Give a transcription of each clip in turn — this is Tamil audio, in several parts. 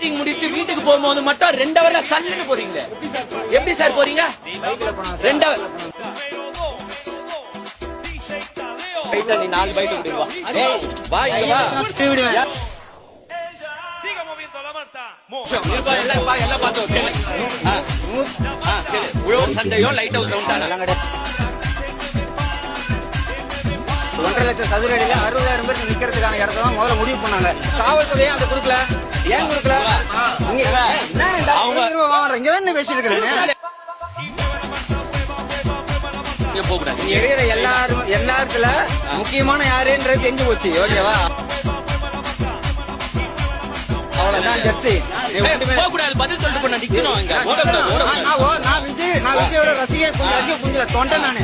மீட்டிங் முடிச்சுட்டு வீட்டுக்கு போகும்போது மட்டும் ரெண்டு ஹவர்ல சல்லுன்னு போறீங்களே. எப்படி சார் போறீங்க? ரெண்டு நீ நாலு பைக் விடுவா ஏய் வா. இங்க வா. Siga moviendo la manta. ஒன்றரை லட்சம் சதுர அடியில அறுபதாயிரம் பேர் நிக்கிறதுக்கான இடத்தெல்லாம் முதல்ல முடிவு பண்ணாங்க. காவல்துறையும் அதை கொடுக்கல. ஏன் கொடுக்கல? இங்க தான் பேசிட்டு இருக்கிறேன் எல்லாரும் எல்லாத்துல முக்கியமான யாருன்றது தெரிஞ்சு போச்சு. ஓகேவா? அவ்வளவுதான் ஜெர்சி பதில் சொல்லிட்டு நான் விஜய் நான் விஜயோட ரசிகர் கொஞ்சம் ரசிக கொஞ்சம் தொண்டை நானு.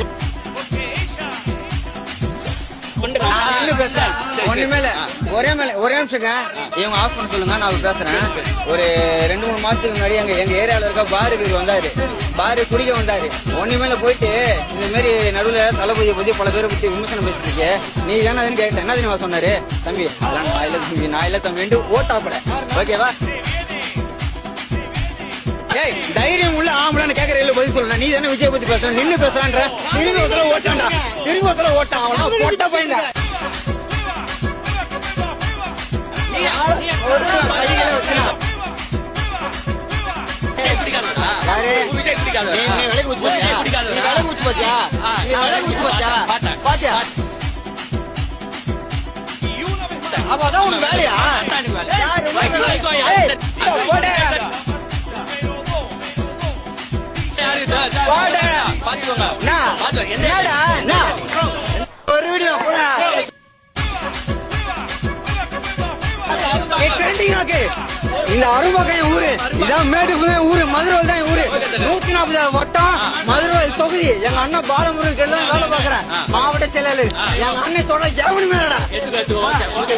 நான் நின்னு பேசுறேன் ஒண்ணுமே இல்ல ஒரே மேல ஒரே நிமிஷங்க. இவங்க ஆஃப் பண்ண சொல்லுங்க நான் பேசுறேன். ஒரு ரெண்டு மூணு மாசத்துக்கு முன்னாடி எங்க எங்க ஏரியால இருக்க பாருக்கு வந்தாரு. பாரு குடிக்க வந்தாரு. ஒண்ணுமேல போயிட்டு இந்த மாதிரி நடுவுல தளபதியை பத்தி பல பேரை பத்தி விமர்சனம் பேசிட்டு. நீ தானே அதுன்னு கேட்டேன். என்ன தெரியுமா சொன்னாரு? தம்பி அதெல்லாம் நான் இல்ல தம்பி நான் இல்ல தம்பி ஓட்டாப்பட ஓகேவா? ஏய் தைரியம் உள்ள ஆம்பளான்னு சொல்லணும் நீ தானே விஜய் பத்தி பேசுற நின்னு பேசுறான்ற திரும்பி ஒருத்தர ஓட்டான்டா திரும்பி ஒருத்தர ஓட்டான் அவனா பொட்ட பையன்டா நீ ஆளு- ஒரு ஒரு வீடியோ போடா. இந்த அரும்பாக்கம் என் ஊரு இதான் மேட்டுக்கு ஊரு மதுரை தான் என் ஊரு. நூத்தி நாற்பது வட்டம் மதுரை தொகுதி. எங்க அண்ணன் பாலமுருகன் தான் வேலை பாக்குறேன் மாவட்ட செயலாளர். எங்க அண்ணன் தொட எவனுமே இல்லடா. எடுத்துக்கோ, எடுத்துக்கோ. Okay, okay.